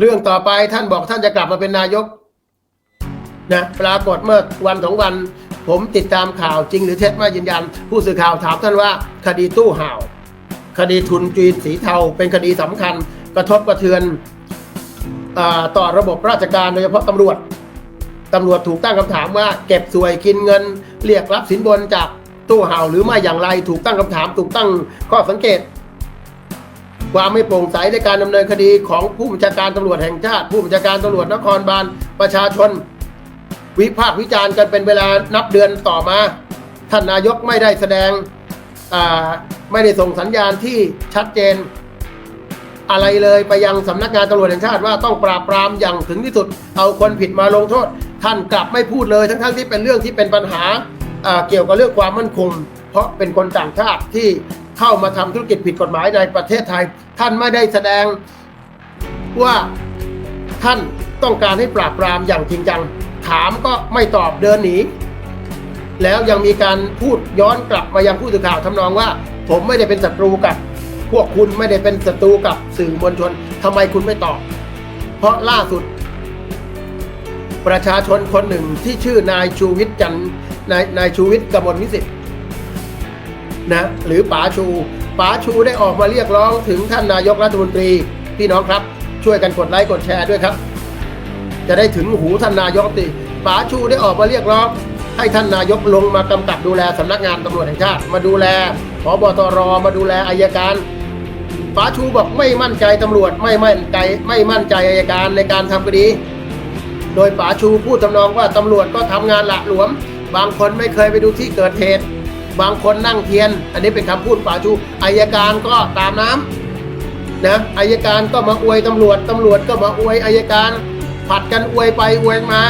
เรื่องต่อไปท่านบอกท่านจะกลับมาเป็นนายกนะปรากฏเมื่อวันสองวัน ผมติดตามข่าวจริงหรือเท็จไม่ยืนยัน ผู้สื่อข่าวถามท่านว่าคดีตู้ห่าว คดีทุนจีนสีเทา เป็นคดีสำคัญ กระทบกระเทือนอาต่อระบบราชการโดยเฉพาะตำรวจตำรวจถูกตั้งคำถามว่าเก็บสวยกินเงิน เรียกรับสินบนจากตู้ห่าวหรือไม่อย่างไรถูกตั้งคำถามถูกตั้งข้อสังเกต ความไม่โปร่งใสในการดำเนินคดีของผู้บัญชาการตำรวจแห่งชาติ ผู้บัญชาการตำรวจนครบาลประชาชน วิพากษ์วิจารณ์กันเป็นเวลานับเดือนต่อมา ท่านนายกไม่ได้แสดงไม่ได้ส่งสัญญาณที่ชัดเจน อะไรเลยไปยังสำนักงานตำรวจแห่งชาติว่าต้องปราบปรามอย่างถึงที่สุด เอาคนผิดมาลงโทษ ท่านกลับไม่พูดเลย ทั้งๆที่เป็นเรื่องที่เป็นปัญหาเกี่ยวกับเรื่องความมั่นคง เพราะเป็นคนต่างชาติที่ เข้ามาทำธุรกิจผิดกฎหมายในประเทศไทย ท่านไม่ได้แสดงว่าท่านต้องการให้ปราบปรามอย่างจริงจัง ถามก็ไม่ตอบเดินหนี แล้วยังมีการพูดย้อนกลับมายังผู้สื่อข่าวทำนองว่า ผมไม่ได้เป็นศัตรูกับ พวกคุณไม่ได้เป็นศัตรูกับสื่อมวลชนทำไมคุณไม่ตอบ เพราะล่าสุด ประชาชนคนหนึ่งที่ชื่อนายชูวิทย์จันนายนายชูวิทย์กมลวิสิทธิ นะหรือป๋าชูป๋าชูได้ออกมาเรียกร้องถึงท่านนายกรัฐมนตรีพี่น้องครับ ช่วยกันกดไลค์กดแชร์ด้วยครับ จะได้ถึงหูท่านนายกตีป๋าชูได้ออกมาเรียกร้อง ให้ท่านนายกลงมากำกับดูแลสำนักงานตำรวจแห่งชาติ มาดูแลพบตรมาดูแลอายการป๋าชูบอกไม่มั่นใจตำรวจไม่มั่นใจไม่มั่นใจอายการในการทำคดี โดยป๋าชูพูดทำนองว่าตำรวจก็ทำงานหละหลวม บางคนไม่เคยไปดูที่เกิดเหตุ บางคนนั่งเทียน อันนี้เป็นคำพูดป๋าชูอายการก็ตามน้ำนะอายการก็มาอวยตำรวจตำรวจก็มาอวยอายการผัดกันอวยไปอวยมา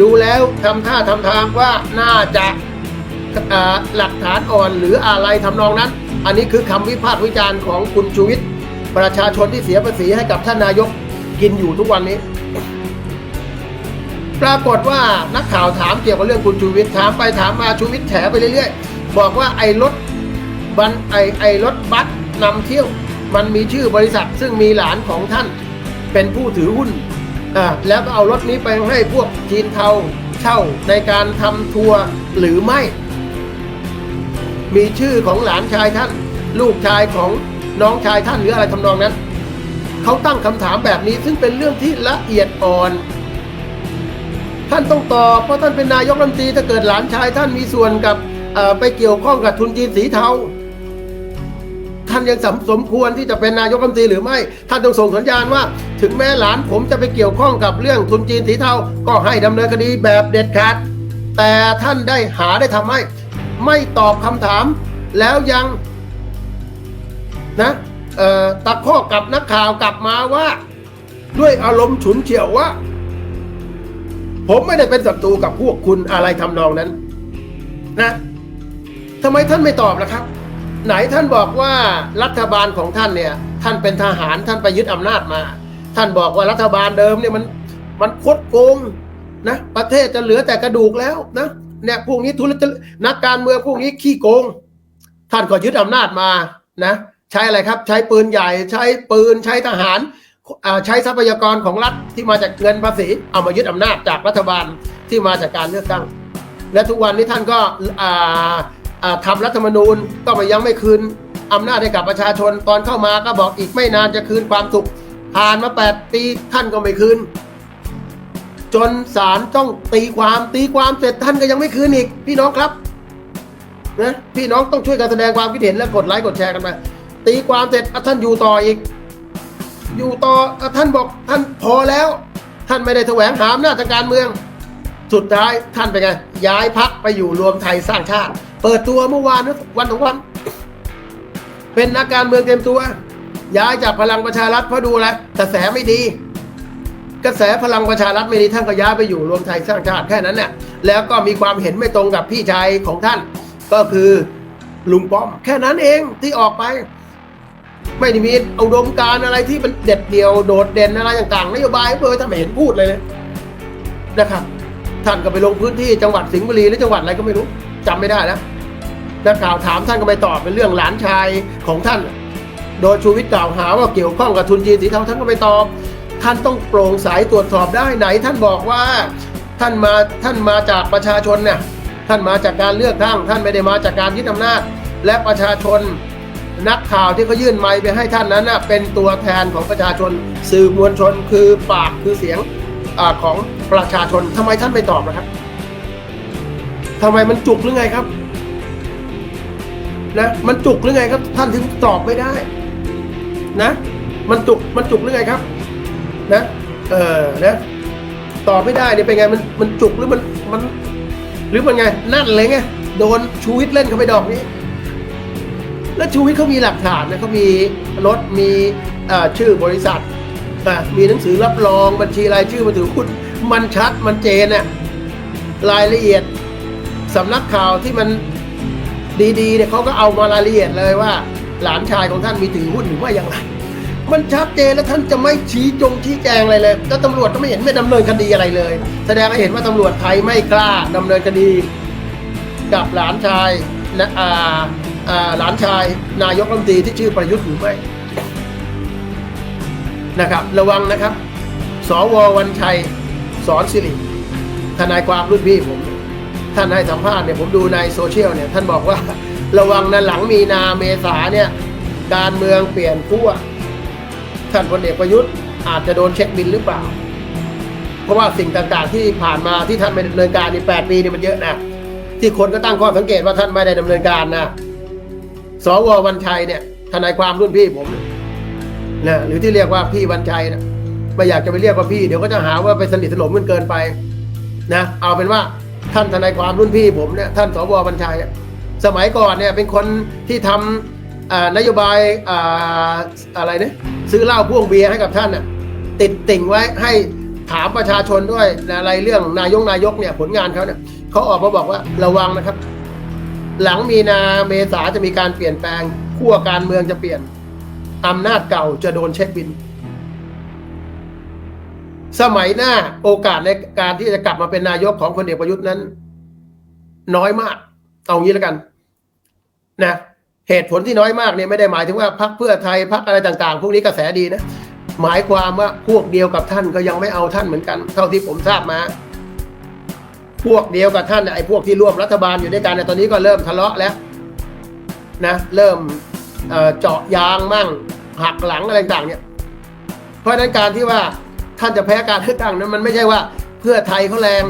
ดูแล้วทำท่าทำทางว่าน่าจะหลักฐานอ่อนหรืออะไรทำนองนั้น อันนี้คือคำวิพากษ์วิจารณ์ของคุณชูวิทย์ประชาชนที่เสียภาษีให้กับท่านนายกกินอยู่ทุกวันนี้ ปรากฏว่านักข่าวถามเกี่ยวกับเรื่องคุณชูวิทย์ถามไปถามมาชูวิทย์แถไปเรื่อยๆ บอกว่าไอ้รถบันไอ้ไอ้รถบัสนำเที่ยว มันมีชื่อบริษัท ซึ่งมีหลานของท่านเป็นผู้ถือหุ้นอ่าแล้วก็เอารถนี้ไปให้พวกจีนเทาเช่าในการทำทัวร์หรือไม่ มีชื่อของหลานชายท่าน ลูกชายของน้องชายท่านหรืออะไรทำนองนั้นเขาตั้งคำถามแบบนี้ซึ่งเป็นเรื่องที่ละเอียดอ่อน ท่านต้องตอบเพราะท่านเป็นนายกรัฐมนตรีถ้าเกิดหลานชายท่านมีส่วนกับไปเกี่ยวข้องกับทุนจีนสีเทาท่านยังสมสมควรที่จะเป็นนายกรัฐมนตรีหรือไม่ ท่านต้องส่งสัญญาณว่า ถึงแม้หลานผมจะไปเกี่ยวข้องกับเรื่องทุนจีนสีเทาก็ให้ดำเนินคดีแบบเด็ดขาด แต่ท่านได้หาได้ทำให้ ไม่ตอบคำถาม แล้วยังนะตะคอกับนักข่าวกลับมาว่า ด้วยอารมณ์ฉุนเฉียวว่า ผมไม่ได้เป็นศัตรูกับพวกคุณอะไรทำนองนั้น นะทำไมท่านไม่ตอบล่ะครับ ไหนท่านบอกว่ารัฐบาลของท่านเนี่ย ท่านเป็นทหารท่านไปยึดอำนาจมา ท่านบอกว่ารัฐบาลเดิมเนี่ยมันมันคดโกงนะประเทศจะเหลือแต่กระดูกแล้วนะเนี่ยพวกนี้ทุนนักการเมืองพวกนี้ขี้โกง ท่านก็ยึดอำนาจมานะ ใช้อะไรครับ ใช้ปืนใหญ่ ใช้ปืนใช้ทหาร ใช้ทรัพยากรของรัฐที่มาจากเงินภาษีเอามายึดอำนาจจากรัฐบาลที่มาจากการเลือกตั้ง และทุกวันนี้ท่านก็อ่าอ่าทำรัฐธรรมนูญก็มายังไม่คืนอำนาจให้กับประชาชนตอนเข้ามาก็บอกอีกไม่นานจะคืนความสุขผ่านมา 8 ปีท่านก็ไม่คืน จนศาลต้องตีความตีความเสร็จท่านก็ยังไม่คืนอีก พี่น้องครับนะพี่น้องต้องช่วยกันแสดงความคิดเห็นและกดไลค์กดแชร์กันมาตีความเสร็จท่านอยู่ต่ออีก อยู่ต่อท่านบอกท่านพอแล้ว ท่านไม่ได้แสวงหาอำนาจทางการเมือง สุดท้ายท่านเป็นไง ย้ายพักไปอยู่รวมไทยสร้างชาติ เปิดตัวเมื่อวานวันสองวัน เป็นนักการเมืองเต็มตัว ย้ายจากพลังประชารัฐเพราะดูแลกระแสไม่ดี กระแสพลังประชารัฐไม่ดีท่านก็ย้ายไปอยู่รวมไทยสร้างชาติแค่นั้นเนี่ยแล้วก็มีความเห็นไม่ตรงกับพี่ชายของท่าน ก็คือลุงป้อม แค่นั้นเองที่ออกไป ไม่ได้มีอุดมการอะไรที่มันเด็ดเดี่ยวโดดเด่นอะไรต่างๆนโยบายเพื่อท่านไม่เห็นพูดเลยนะนะครับท่านก็ไปลงพื้นที่จังหวัดสิงห์บุรีหรือจังหวัดอะไรก็ไม่รู้จำไม่ได้แล้วนักข่าวถามท่านก็ไม่ตอบเป็นเรื่องหลานชายของท่าน โดยชูวิทย์กล่าวหาว่าเกี่ยวข้องกับทุนจีนสีเทาท่านก็ไม่ตอบ ท่านต้องโปร่งใสตรวจสอบได้ไหน ท่านบอกว่าท่านมาท่านมาจากประชาชนเนี่ยท่านมาจากการเลือกตั้งท่านไม่ได้มาจากการยึดอำนาจ และประชาชน นักข่าวที่เขายื่นไมค์ไปให้ท่านนั้นนะเป็นตัวแทนของประชาชน สื่อมวลชนคือปากคือเสียงอของประชาชนทำไมท่านไม่ตอบนะครับทำไมมันจุกหรือไงครับนะมันจุกหรือไงครับท่านถึงตอบไม่ได้ นะ มันจุกมันจุกหรือไงครับ นะเออนะตอบไม่ได้เนี่ยเป็นไงมันมันจุกหรือมันมัน หรือมันไงนั่นเลยไงโดนชูวิทย์เล่นเข้าไปดอกนี้ แล้วชูวิทย์เขามีหลักฐานนะเขามีรถมีชื่อบริษัทมีหนังสือรับรองบัญชีรายชื่อมาถือหุ้นมันชัดมันเจนน่ะรายละเอียดสำนักข่าวที่มันดีๆเนี่ยเขาก็เอามารายละเอียดเลยว่า หลานชายของท่านมีถือหุ้นหรือว่าอย่างไร มันชัดเจนแล้วท่านจะไม่ชี้จงชี้แจงอะไรเลยแล้วตำรวจก็ไม่เห็นไม่ดำเนินคดีอะไรเลย แสดงให้เห็นว่าตำรวจไทยไม่กล้าดำเนินคดี กับหลานชายนะอ่าอ่า หลานชายนายกรัฐมนตรีที่ชื่อประยุทธ์หรือไม่นะครับ ระวังนะครับ สววันชัยสอนสิริทนายความรุ่นพี่ผม ท่านให้สัมภาษณ์เนี่ยผมดูในโซเชียลเนี่ย ท่านบอกว่าระวังนะหลังมีนาเมษาเนี่ย การเมืองเปลี่ยนขั้วท่านพลเอกประยุทธ์อาจจะโดนเช็คบินหรือเปล่า เพราะว่าสิ่งต่างๆที่ผ่านมาที่ท่านไม่ดำเนินการในแปดปีนี่มันเยอะนะที่คนก็ตั้งข้อสังเกตว่าท่านไม่ได้ดำเนินการนะ สววันชัยเนี่ยทนายความรุ่นพี่ผมเนี่ยนะหรือที่เรียกว่าพี่วันชัยนะไม่อยากจะไปเรียกว่าพี่เดี๋ยวก็จะหาว่าไปสนิทสนมกันเกินไปนะเอาเป็นว่าท่านทนายความรุ่นพี่ผมเนี่ยท่านสวบัญชัยสมัยก่อนเนี่ยเป็นคนที่ทำอ่านโยบายออะไรเนี่ยซื้อเหล้าพ่วงเบียร์ให้กับท่านน่ะติดติ่งไว้ให้ถามประชาชนด้วยอะไรเรื่องนายกนายกเนี่ยผลงานเขาเนี่ยเขาออกมาบอกว่าระวังนะครับ หลังมีนาเมษาจะมีการเปลี่ยนแปลงขั้วการเมืองจะเปลี่ยนอำนาจเก่าจะโดนเช็คบิน สมัยหน้าโอกาสในการที่จะกลับมาเป็นนายกของพลเอกประยุทธ์นั้น น้อยมาก เอางี้แล้วกัน นะเหตุผลที่น้อยมากเนี่ยไม่ได้หมายถึงว่าพรรคเพื่อไทยพรรคอะไรต่าง ๆ พวกนี้กระแสดีนะ หมายความว่าพวกเดียวกับท่านก็ยังไม่เอาท่านเหมือนกัน เท่าที่ผมทราบมา พวกเดียวกับท่านไอ้พวกที่ร่วมรัฐบาลอยู่ด้วยกันเนี่ยตอนนี้ก็เริ่มทะเลาะแล้วนะเริ่มเจาะยางมั่งหักหลังอะไรต่างเนี่ยเพราะนั้นการที่ว่าท่านจะแพ้การเลือกตั้งนั้นมันไม่ใช่ว่าเพื่อไทยเขาแรง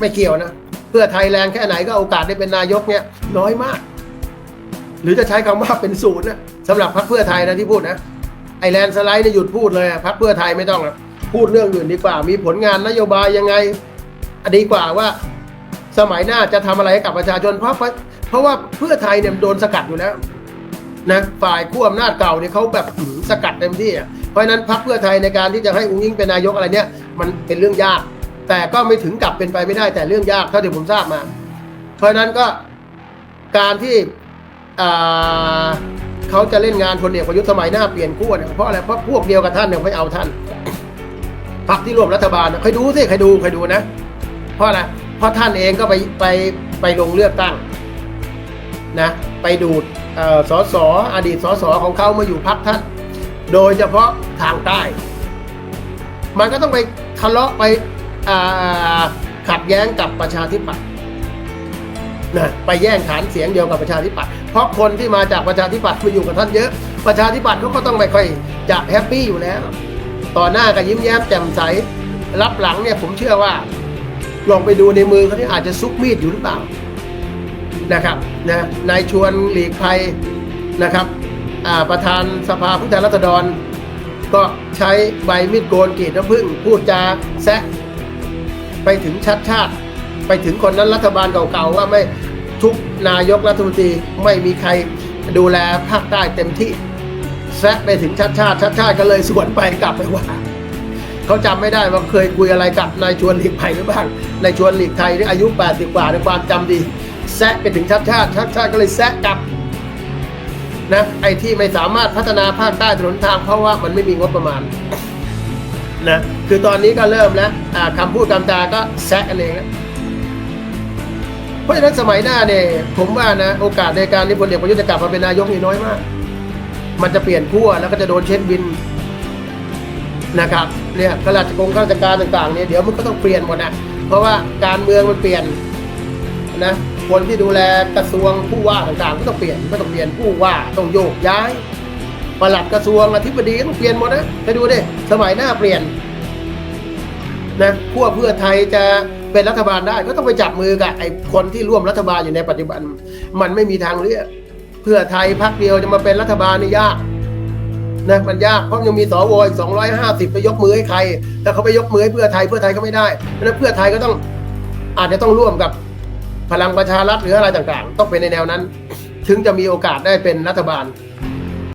ไม่เกี่ยวนะเพื่อไทยแรงแค่ไหนก็โอกาสได้เป็นนายกเนี่ยน้อยมาก หรือจะใช้คำว่าเป็นศูนย์นะสำหรับพรรคเพื่อไทยนะที่พูดนะไอแลนสไลด์เนี่ยหยุดพูดเลยพรรคเพื่อไทยไม่ต้องอะพูดเรื่องอื่นดีกว่า มีผลงานนโยบายยังไง ดีกว่าว่าสมัยหน้าจะทำอะไรให้กับประชาชนเพราะเพราะว่าเพื่อไทยเนี่ยโดนสกัดอยู่แล้วนะฝ่ายขั้วอำนาจเก่าเนี่ยเขาแบบสกัดเต็มที่เพราะนั้นพรรคเพื่อไทยในการที่จะให้อุ้งอิงเป็นนายกอะไรเนี่ยมันเป็นเรื่องยาก แต่ก็ไม่ถึงกับเป็นไปไม่ได้แต่เรื่องยากเท่าที่ผมทราบมา เพราะนั้นก็การที่เขาจะเล่นงานพลเอกประยุทธ์สมัยหน้าเปลี่ยนขั้วเนี่ยเพราะอะไรเพราะพวกเดียวกับท่านเนี่ยไม่เอาท่านพรรคที่ร่วมรัฐบาลน่ะเคยดูสิเคยดูเคยดูนะ เพราะอะไรเพราะท่านเองก็ไปไปไปลงเลือกตั้งนะไปดูดเอ่อสสอดีตสสของเขามาอยู่พักท่าน โดยเฉพาะทางใต้ มันก็ต้องไปทะเลาะไปขัดแย้งกับประชาธิปัตย์นะไปแย่งฐานเสียงเดียวกับประชาธิปัตย์เพราะคนที่มาจากประชาธิปัตย์มาอยู่กับท่านเยอะ ประชาธิปัตย์เขาก็ต้องไม่ค่อยจะแฮปปี้อยู่แล้ว ต่อหน้าก็ยิ้มแย้มแจ่มใสรับหลังเนี่ยผมเชื่อว่า ลองไปดูในมือเขาที่อาจจะซุกมีดอยู่หรือเปล่านะครับนะนายชวนหลีกภัยนะครับประธานสภาผู้แทนราษฎร ก็ใช้ใบมีดโกนกรีดน้ำผึ้งพูดจาแซะไปถึงชัดชาติ ไปถึงคนนั้นรัฐบาลเก่าๆว่าไม่ทุกนายกรัฐมนตรีไม่มีใครดูแลภาคใต้เต็มที่แซะไปถึงชัดชาติชัดชาติก็เลยสวนไปกลับไปว่า เขาจำไม่ได้ว่าเคยคุยอะไรกับนายชวนหลีกภัยหรือบ้างนายชวนหลีกไทยที่อายุ 80 กว่าในความจำดี แซะไปถึงชาติชาติชาติชาติก็เลยแซะกลับนะไอ้ที่ไม่สามารถพัฒนาภาคใต้ถนนทางเพราะว่ามันไม่มีงบประมาณนะคือตอนนี้ก็เริ่มแล้วอ่าคำพูดคำจาก็แซะกันเองแล้วเพราะฉะนั้นสมัยหน้าเนี่ยผมว่านะโอกาสในการที่พลเอกประยุทธ์จะกลับมาเป็นนายกนี่น้อยมาก มันจะเปลี่ยนขั้วแล้วก็จะโดนเช็ดบิน นะครับเนี่ยข้าราชกงข้าราชการต่างๆเนี่ยเดี๋ยวมันก็ต้องเปลี่ยนหมดนะเพราะว่าการเมืองมันเปลี่ยนนะคนที่ดูแลกระทรวงผู้ว่าต่างๆ ก็ต้องเปลี่ยนก็ต้องเปลี่ยนผู้ว่าต้องโยกย้ายปลัดกระทรวงอธิบดีก็ต้องเปลี่ยนหมดนะไปดูดิสมัยหน้าเปลี่ยนนะพวกเพื่อไทยจะเป็นรัฐบาลได้ก็ต้องไปจับมือกับไอ้คนที่ร่วมรัฐบาลอยู่ในปัจจุบัน มันไม่มีทางเลือกเพื่อไทยพักเดียวจะมาเป็นรัฐบาลนี่ยาก นะมันยากเพราะยังมีสวอีก250 ไปยกมือให้ใคร แต่เขาไปยกมือให้เพื่อไทยเพื่อไทยก็ไม่ได้เพราะฉะนั้นเพื่อไทยก็ต้องอาจจะต้องร่วมกับพลังประชารัฐหรืออะไรต่างๆ ต้องเป็นในแนวนั้น ถึงจะมีโอกาสได้เป็นรัฐบาล